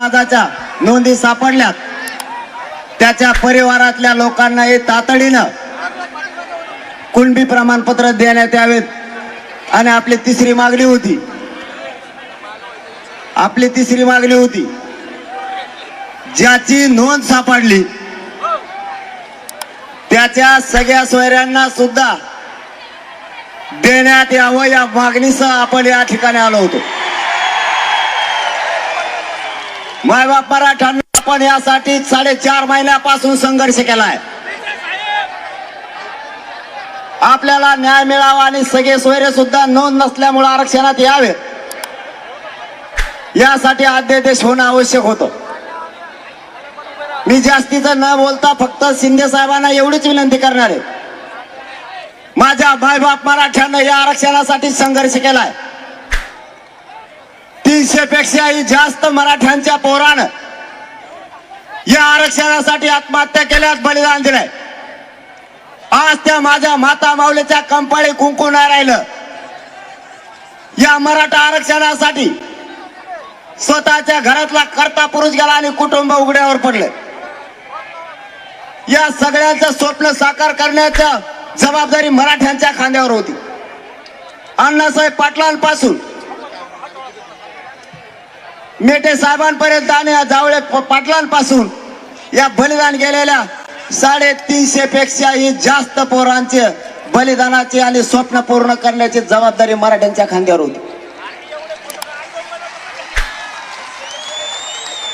समाजाच्या नोंदी सापडल्यात. त्याच्या परिवारातल्या लोकांना हे तातडीनं कुणबी प्रमाणपत्र देण्यात यावेत. आणि आपली तिसरी मागणी होती. आपली तिसरी मागणी होती. ज्याची नोंद सापडली त्याच्या सगळ्या सोयऱ्यांना सुद्धा देण्यात यावं या मागणीसह आपण या ठिकाणी आलो होतो. मायबाप मराठ्यांना आपण यासाठी साडेचार महिन्यापासून संघर्ष केलाय. आपल्याला न्याय मिळावा आणि सगळे सोयरे सुद्धा नोंद नसल्यामुळे आरक्षणात यावे. यासाठी अध्यादेश होणं आवश्यक होतं. मी जास्तीचं न बोलता फक्त शिंदे साहेबांना एवढीच विनंती करणार आहे. माझ्या मायबाप मराठ्यानं या आरक्षणासाठी संघर्ष केलाय. तीनशे पेक्षाही जास्त मराठ्यांच्या पोरानं या आरक्षणासाठी आत्महत्या केल्यास बलिदान दिलंय. आज त्या माझ्या माता माऊलीच्या कंपाळी कुंकू नाही राहिलं. या मराठा आरक्षणासाठी स्वतःच्या घरातला कर्ता पुरुष गेला आणि कुटुंब उघड्यावर पडले. या सगळ्यांचं स्वप्न साकार करण्याच्या जबाबदारी मराठ्यांच्या खांद्यावर होती. अण्णासाहेब पाटलांपासून मेटे साहेबांपर्यंत आणि या जावळे पाटलांपासून या बलिदान गेलेल्या साडेतीनशे पेक्षाही जास्त पोरांचे बलिदानाची आणि स्वप्न पूर्ण करण्याची जबाबदारी मराठ्यांच्या खांद्यावर होती.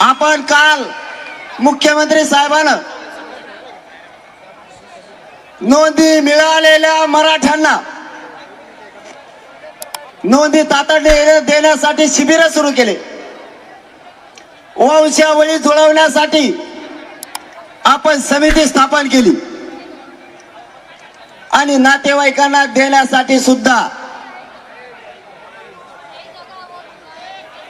आपण काल मुख्यमंत्री साहेबांना नोंदी मिळालेल्या मराठ्यांना नोंदी तातडीने देण्यासाठी शिबिर सुरू केले. वंशावळी जुळवण्यासाठी आपण समिती स्थापन केली. आणि नातेवाईकांना देण्यासाठी सुद्धा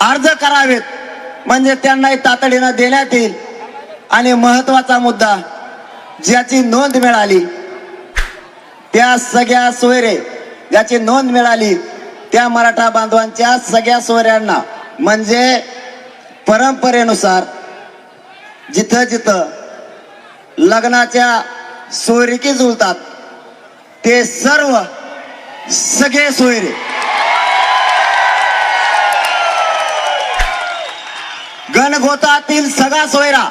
अर्ज करावेत. म्हणजे त्यांनाही तातडीनं देण्यात येईल. आणि महत्त्वाचा मुद्दा ज्याची नोंद मिळाली त्या सगळ्या सोयरे ज्याची नोंद मिळाली त्या मराठा बांधवांच्या सगळ्या सोयऱ्यांना. म्हणजे परंपरेनुसार जिथं जिथं लग्नाच्या सोयरिकी जुळतात ते सर्व सगळे सोयरे. गणगोतातील सगळा सोयरा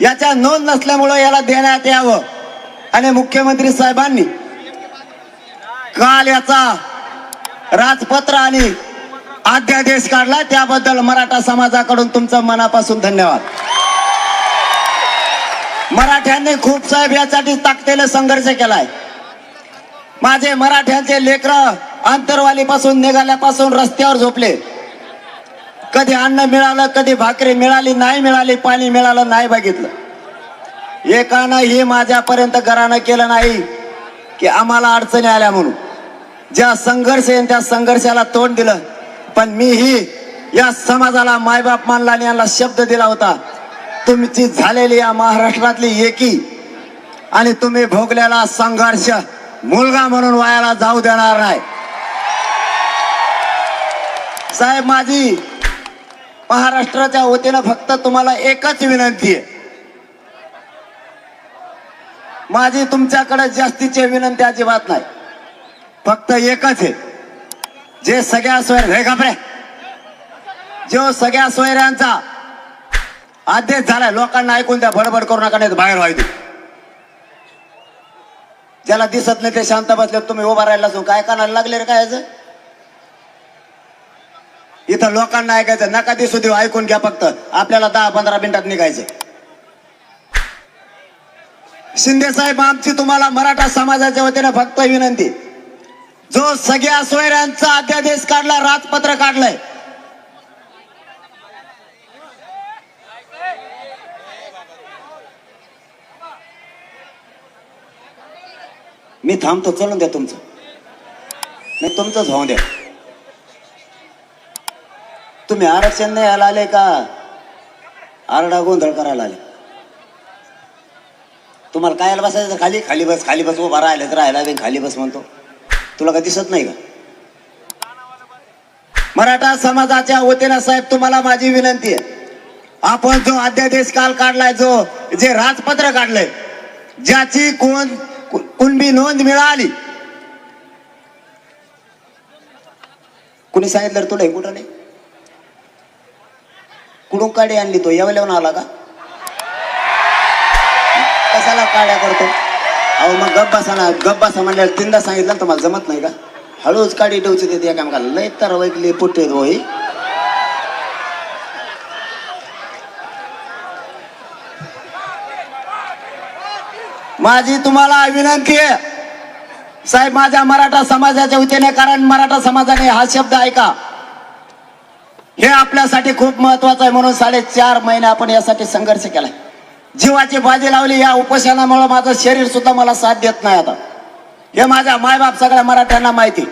याच्या नोंद नसल्यामुळं याला देण्यात यावं. आणि मुख्यमंत्री साहेबांनी काल याचा राजपत्र आणि अध्यादेश काढला त्याबद्दल मराठा समाजाकडून तुमचं मनापासून धन्यवाद. मराठ्यांनी खूप साहेब यासाठी ताकदीने संघर्ष केलाय. माझे मराठ्यांचे लेकर अंतरवालीपासून निघाल्यापासून रस्त्यावर झोपले. कधी अन्न मिळालं कधी भाकरी मिळाली नाही मिळाली पाणी मिळालं नाही बघितलं. एकानं हे माझ्यापर्यंत घरानं केलं नाही की आम्हाला अडचणी आल्या म्हणून. ज्या संघर्ष त्या संघर्षाला तोंड दिलं पण मीही या समाजाला मायबाप मानला आणि यांना शब्द दिला होता. तुमची झालेली या महाराष्ट्रातली एकी आणि तुम्ही भोगलेला संघर्ष मुलगा म्हणून वायाला जाऊ देणार नाही. साहेब माझी महाराष्ट्राच्या वतीनं फक्त तुम्हाला एकच विनंती आहे. माझी तुमच्याकडे जास्तीची विनंती अजिबात नाही. फक्त एकच आहे. जे सगळ्या सोयर हे घाबरे. जो सगळ्या सोयऱ्यांचा आदेश झालाय लोकांना ऐकून द्या बडबड करू नका नाही बाहेर व्हायचे. ज्याला दिसत नाही ते शांत बसले तुम्ही उभा राहिला असून काय कानाला लागले रे काय इथं लोकांना ऐकायचं नका दिसू देऊ ऐकून घ्या फक्त. आपल्याला दहा पंधरा मिनिटात निघायचं. शिंदे साहेब आमची तुम्हाला मराठा समाजाच्या वतीने फक्त विनंती. जो सगळ्या सोयऱ्यांचा अध्यादेश काढला राजपत्र काढलंय. मी थांबतो चलून द्या तुमचं. नाही तुमचंच होऊ द्या. तुम्ही आरक्षण नाही यायला आले का? आरडा गोंधळ करायला आले. तुम्हाला काय बसायचं? खाली? खाली बस खाली बस उभा राहिलं तर राहायला खाली बस म्हणतो. तुला का दिसत नाही का? मराठा समाजाच्या वतीनं साहेब तुम्हाला माझी विनंती आहे. आपण जो अध्यादेश काल काढलाय जो जे राजपत्र काढलंय ज्याची कोण कुणबी नोंद मिळाली? कुणी सांगितलं तुला हे कुठं नाही? कुडून काडी आणली तो? यावेळेला आला का? कशाला काड्या करतो? अहो मग गप बसा ना गप बसा म्हणल्यावर तीनदा सांगितलं ना तुम्हाला जमत नाही का? हळूच काडी ठेवची देते एकामेकाला लय तर वैकली पुट्टे होई माझी तुम्हाला विनंती आहे. साहेब माझ्या मराठा समाजाच्या वतीने कारण मराठा समाजाने हा शब्द ऐका. हे आपल्यासाठी खूप महत्वाचं आहे म्हणून साडेचार महिने आपण यासाठी संघर्ष केलाय. जीवाची बाजी लावली या उपोषणामुळे माझं शरीर सुद्धा मला साथ देत नाही आता. हे माझ्या मायबाप सगळ्या मराठ्यांना माहिती.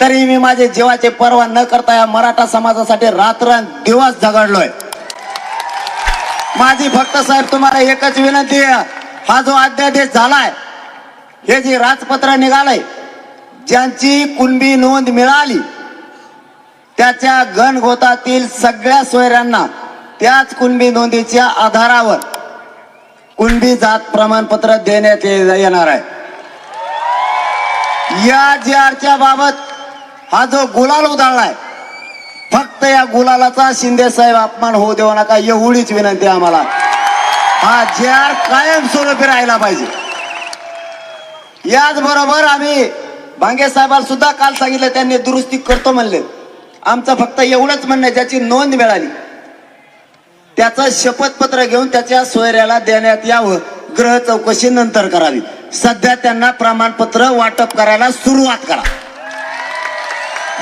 तरी मी माझे जीवाचे पर्वा न करता या मराठा समाजासाठी रात्र दिवस झगडलोय. माझी फक्त साहेब तुम्हाला एकच विनंती आहे. हा जो अध्यादेश झालाय हे जे राजपत्र निघालंय ज्यांची कुणबी नोंद मिळाली त्याच्या गणगोतातील सगळ्या सोयऱ्यांना त्याच कुणबी नोंदीच्या आधारावर कुणबी जात प्रमाणपत्र देण्यात ये- येणार आहे. या जी आरच्या बाबत हा जो गुलाल उधळलाय फक्त या गुलालाचा शिंदे साहेब अपमान होऊ देऊ नका एवढीच विनंती आम्हाला. हा जे आर कायमस्वरूपी राहिला पाहिजे. याचबरोबर आम्ही भांगे साहेबांना सुद्धा काल सांगितलं त्यांनी दुरुस्ती करतो म्हणले. आमचं फक्त एवढंच म्हणणं ज्याची नोंद मिळाली. त्याचं शपथपत्र घेऊन त्याच्या सोयऱ्याला देण्यात यावं. ग्रह चौकशी नंतर करावी. सध्या त्यांना प्रमाणपत्र वाटप करायला सुरुवात करा.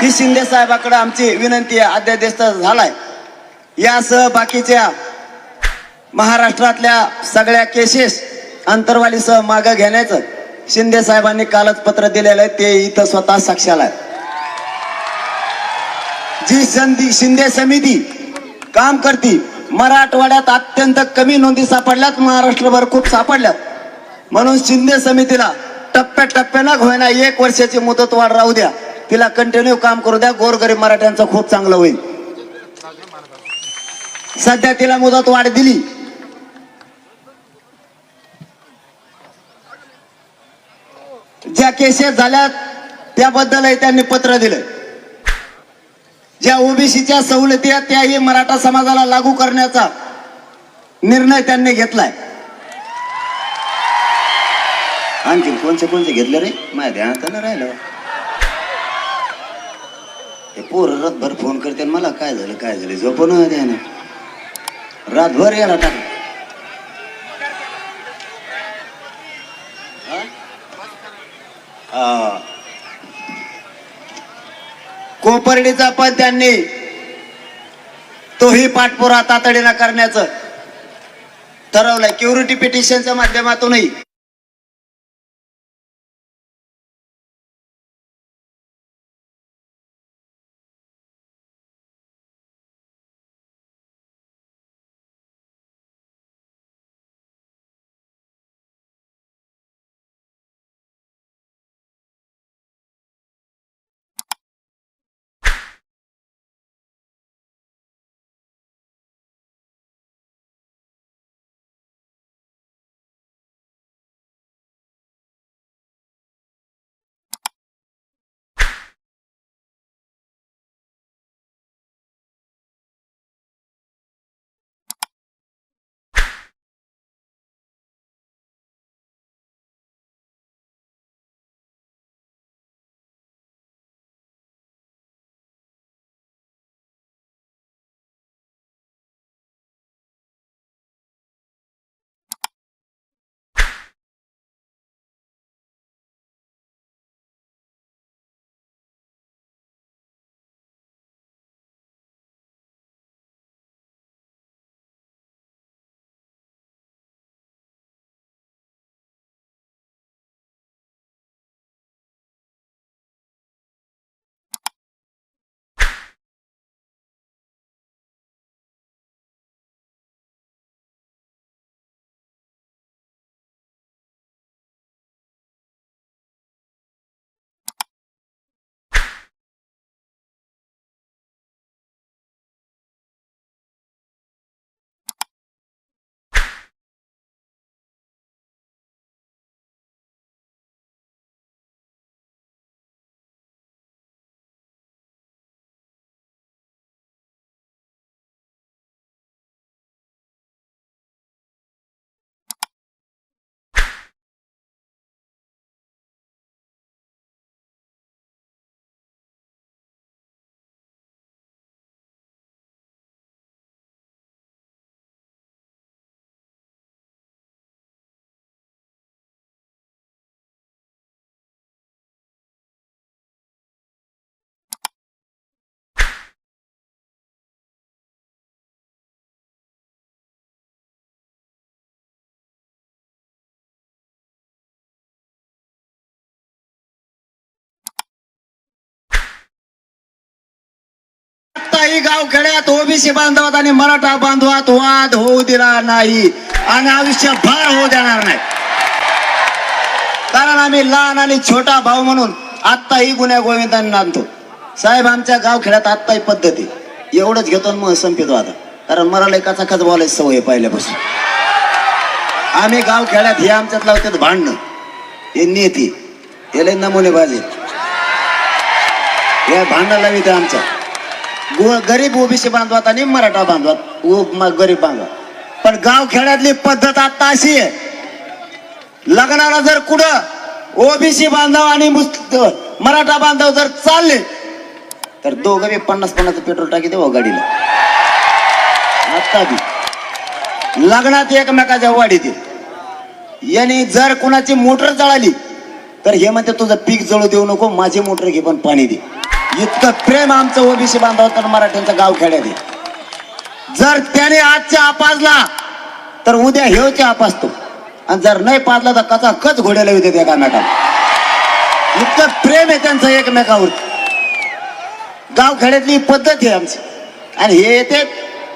ही शिंदे साहेबाकडे आमची विनंती आहे अध्यादेश तर झालाय. यासह बाकीच्या महाराष्ट्रातल्या सगळ्या केसेस अंतरवालीसह मागं घेण्याचं शिंदे साहेबांनी कालच पत्र दिलेलं आहे ते इथं स्वतः साक्षाला आहे. जी संधी शिंदे समिती काम करती मराठवाड्यात अत्यंत कमी नोंदी सापडल्यात. महाराष्ट्रभर खूप सापडल्यात. म्हणून शिंदे समितीला टप्प्याटप्प्यानं होईना एक वर्षाची मुदतवाढ राहू द्या. तिला कंटिन्यू काम करू द्या. गोरगरीब मराठ्यांचं खूप चांगलं होईल. सध्या तिला मुदतवाढ दिली. ज्या केसेस झाल्यात त्याबद्दलही त्यांनी पत्र दिलं ज्या ओबीसीच्या सवलती आहेत त्याही मराठा समाजाला लागू करण्याचा निर्णय त्यांनी घेतलाय. आणखी कोणते कोणते घेतले रे? माझ्या ध्यानात नाही राहिलं. ते पोर रातभर फोन करते मला काय झालं काय झालं? झोपून द्या ना रातभर याला टाक. कोपर्डीचा पण त्यांनी. तोही पाठपुरा तातडीनं करण्याचं ठरवलंय. क्युरिटी पिटिशनच्या माध्यमातूनही. कोणत्याही गावखेड्यात ओबीसी बांधवात आणि मराठा बांधवात वाद होऊ दिला नाही आणि आयुष्यभर होऊ देणार नाही. कारण आम्ही लहान आणि छोटा भाऊ म्हणून आत्ताही गुन्ह्या गोविंदांनी नांदतो साहेब आमच्या गावखेड्यात आत्ताही पद्धती. एवढंच घेतो मग संपितो आता कारण मला एकाचा खच बोलायची सवय पहिल्यापासून. आम्ही गावखेड्यात हे आमच्यात लावतात भांडणं. हे नेती. याला नमुने बाजे या भांडणाला लावित आमच्या. गरीब ओबीसी बांधवात आणि मराठा बांधवात. गरीब बांधवात पण गावखेड्यातली पद्धत आता अशी आहे. लग्नाला जर कुठं ओबीसी बांधव आणि मराठा बांधव जर चालले तर दोघं बी पन्नास पन्नास पेट्रोल टाकी देऊ गाडीला. आता बी. लग्नात एकमेकाच्या वाढी दे याने जर कुणाची मोटर जळाली तर हे म्हणते तुझं पीक जळू देऊ नको माझी मोटर घे पण पाणी दे. इतकं प्रेम आमचं ओबीसी बांधव तर मराठ्यांचं गाव खेड्यात आहे. जर त्याने आजच्या आपाजला तर उद्या हेवच्या आपासतो आणि जर नाही पाजला तर कचा कच घोड्याला येऊ येते एकामेकाला. इतकं प्रेम आहे त्यांचं एकमेकावर. गाव खेड्यातली पद्धत आहे आमची. आणि हे येते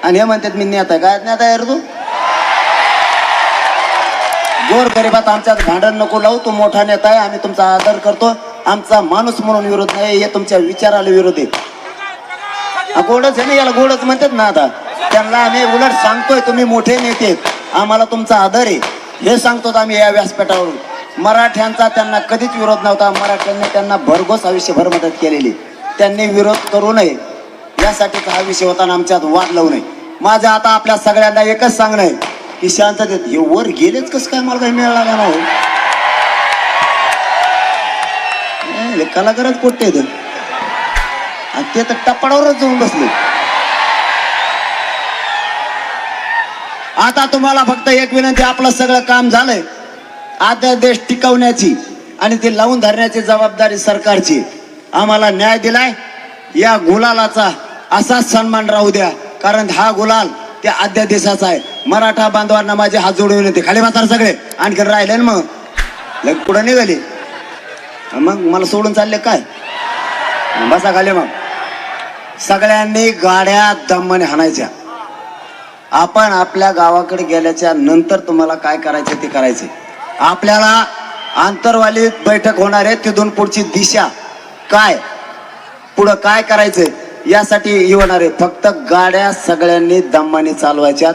आणि हे म्हणतात मी नेता काय नेता यार तू? गोर गरिबात आमच्यात भांडण नको लावू तू मोठा नेता आहे आम्ही तुमचा आदर करतो. आमचा माणूस म्हणून विरोध नाही हे तुमच्या विचाराला विरोध आहे. गोडच आहे ना याला गोडच म्हणतात ना आता. त्यांना आम्ही उलट सांगतोय तुम्ही मोठे नेते आम्हाला तुमचा आदर आहे. हे सांगतो आम्ही या व्यासपीठावरून. मराठ्यांचा त्यांना कधीच विरोध नव्हता. मराठ्यांनी त्यांना भरघोस आयुष्यभर मदत केलेली. त्यांनी विरोध करू नये. यासाठीच हा विषय होता आमच्यात वाद लावू नये. माझं आता आपल्या सगळ्यांना एकच सांगणं आहे की शांततेत हे वर गेलेच कसं काय मला काही मिळाला का ना हो बसले कलाकारच पोट्टे आहेत. आणि ते तर टप्पाडावरच जाऊन बसले. आता तुम्हाला फक्त एक विनंती आपलं सगळं काम झालंय. आता देश टिकवण्याची आणि ते लावून धरण्याची जबाबदारी सरकारची. आम्हाला न्याय दिलाय. या गुलालाचा असाच सन्मान राहू द्या. कारण हा गुलाल त्या अध्यादेशाचा आहे. मराठा बांधवांना माझे हात जोडून येते. खाली म्हातार सगळे. आणखी राहिले ना मग. लग पुढे निघाली. मग मला सोडून चालले काय? बसा खाली मग. सगळ्यांनी गाड्या दमाने हाणायच्या. आपण आपल्या गावाकडे गेल्याच्यानंतर तुम्हाला काय करायचं ते करायचे. आपल्याला आंतरवाली बैठक होणार आहे तिथून पुढची दिशा काय? पुढं काय करायचंय यासाठी येणार होणार आहे. फक्त गाड्या सगळ्यांनी दम्माने चालवायच्यात.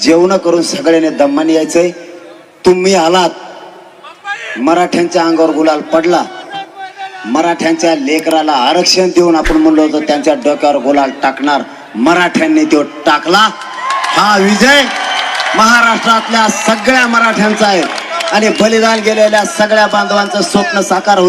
जेवण करून सगळ्यांनी दम्माने यायचंय. तुम्ही आलात. मराठ्यांच्या अंगावर गुलाल पडला. मराठ्यांच्या लेकराला आरक्षण देऊन आपण म्हणलो होतो त्यांच्या डोक्यावर गुलाल टाकणार. मराठ्यांनी तो टाकला. हा विजय महाराष्ट्रातल्या सगळ्या मराठ्यांचा आहे. आणि बलिदान गेलेल्या सगळ्या बांधवांचं स्वप्न साकार होत